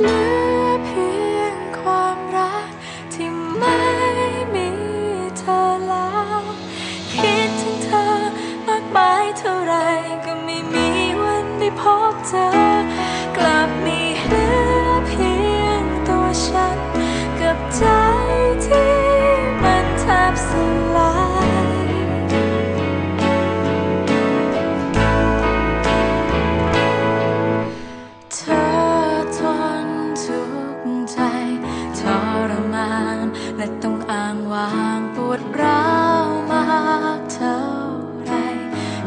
เหลือเพียงความรักที่ไม่มีเธอแล้ว คิดถึงเธอมากมายเท่าไรก็ไม่มีวันได้พบเจอ และต้องอ้างว่างปวดร้าวมากเท่าไร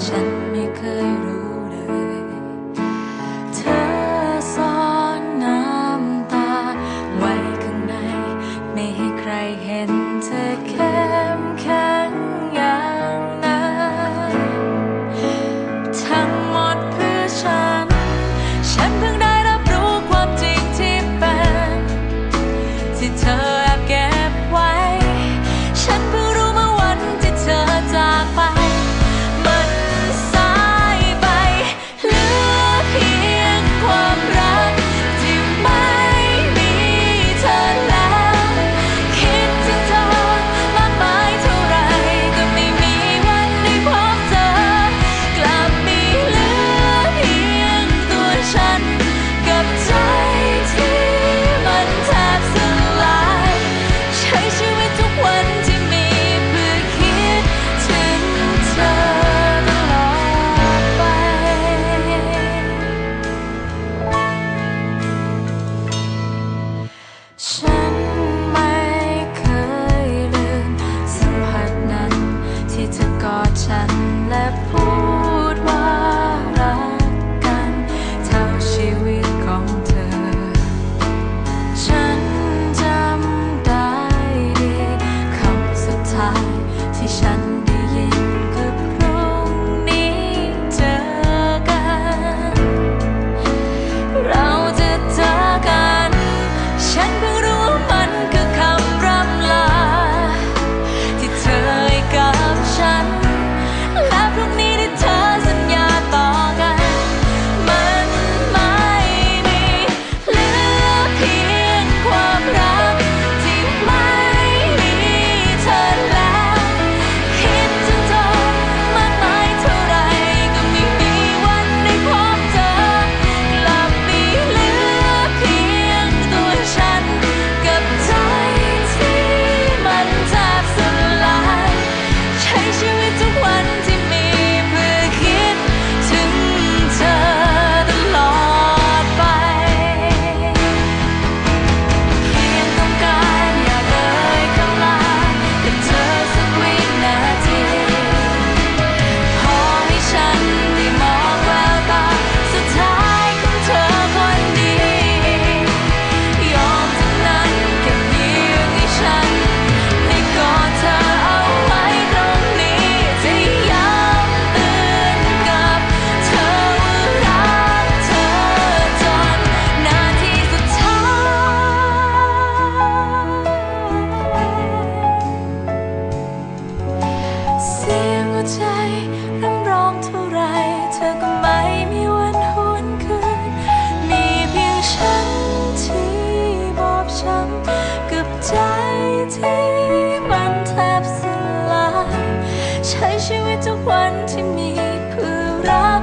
ฉันไม่เคยรู้เลย เธอซ่อนน้ำตา ไว้ข้างใน ไม่ให้ใครเห็นเธอแค่ ฉันและพ ช้ชีวิตทุกวันที่มีเพื่อรัก